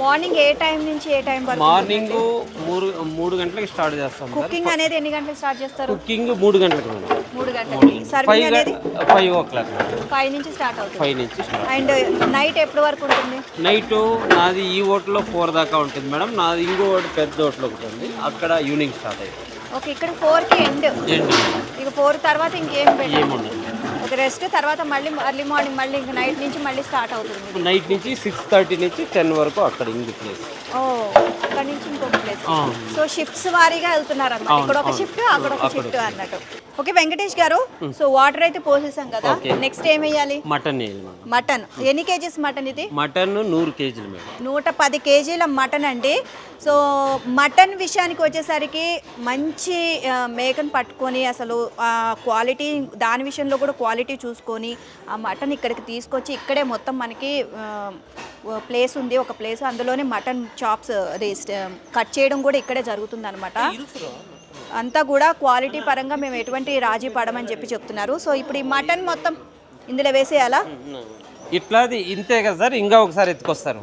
Morning ఏ time నుంచి ఏ time వరకు morning మూడు మూడు గంటలకు స్టార్ట్ చేస్తాం కుకింగ్ అనేది ఎన్ని గంటలకు స్టార్ట్ చేస్తారు? కుకింగ్ మూడు గంటలకు మేడం. మూడు గంటలకి. సర్వింగ్ ఫైవ్ అనేది ఫైవ్ ఓ క్లాక్ ఫైవ్ నుంచి స్టార్ట్ అవుతుంది. ఫైవ్ నుంచి స్టార్ట్ అండ్ నైట్ ఎప్పటి వరకు ఉంటుంది? నైట్ నాది ఈ హోటల్లో ఫోర్ దాకా ఉంటుంది మేడం. నాది ఇంకో హోటల్ పెద్ద హోటల్ ఒకటి ఉంది. అక్కడ ఈవినింగ్ స్టార్ట్ అవుతుంది ఓకే ఇక్కడ ఫోర్కి ఎండ్ ఏంటి ఇక ఫోర్ తర్వాత ఇంకేం ఏముండదు. రెస్ట్ తర్వాత మళ్ళీ అర్లీ మార్నింగ్ మళ్ళీ ఇంక నైట్ నుంచి మళ్ళీ స్టార్ట్ అవుతుంది. నైట్ నుంచి సిక్స్ థర్టీ నుంచి టెన్ వరకు అక్కడ ఇంక ప్లేస్ ఓ ఇక్కడ నుంచి ఇంకొక ప్లేస్ సో షిఫ్ట్స్ వారీగా వెళ్తున్నారు అన్నమాట ఇక్కడ ఒక షిఫ్ట్ అక్కడ ఒక షిఫ్ట్ అన్నట్టు. ఓకే వెంకటేష్ గారు సో వాటర్ అయితే పోసేసాం కదా. నెక్స్ట్ ఏం వేయాలి? మటన్ మటన్ ఎన్ని కేజీస్ మటన్ ఇది? మటన్ నూరు కేజీలు నూట పది కేజీల మటన్ అండి. సో మటన్ విషయానికి వచ్చేసరికి మంచి మేకను పట్టుకొని అసలు ఆ క్వాలిటీ దాని విషయంలో కూడా క్వాలిటీ చూసుకొని ఆ మటన్ ఇక్కడికి తీసుకొచ్చి ఇక్కడే మొత్తం మనకి ప్లేస్ ఉంది. ఒక ప్లేస్ అందులోనే మటన్ చాప్స్ కట్ చేయడం కూడా ఇక్కడే జరుగుతుంది అనమాట అంతా కూడా క్వాలిటీ పరంగా మేము ఎటువంటి రాజీ పడమని చెప్పి చెప్తున్నారు. సో ఇప్పుడు ఈ మటన్ మొత్తం ఇందులో వేసేయాలా? ఇట్లాది ఇంతే కదా సార్? ఇంకా ఒకసారి ఎత్తుకొస్తారు.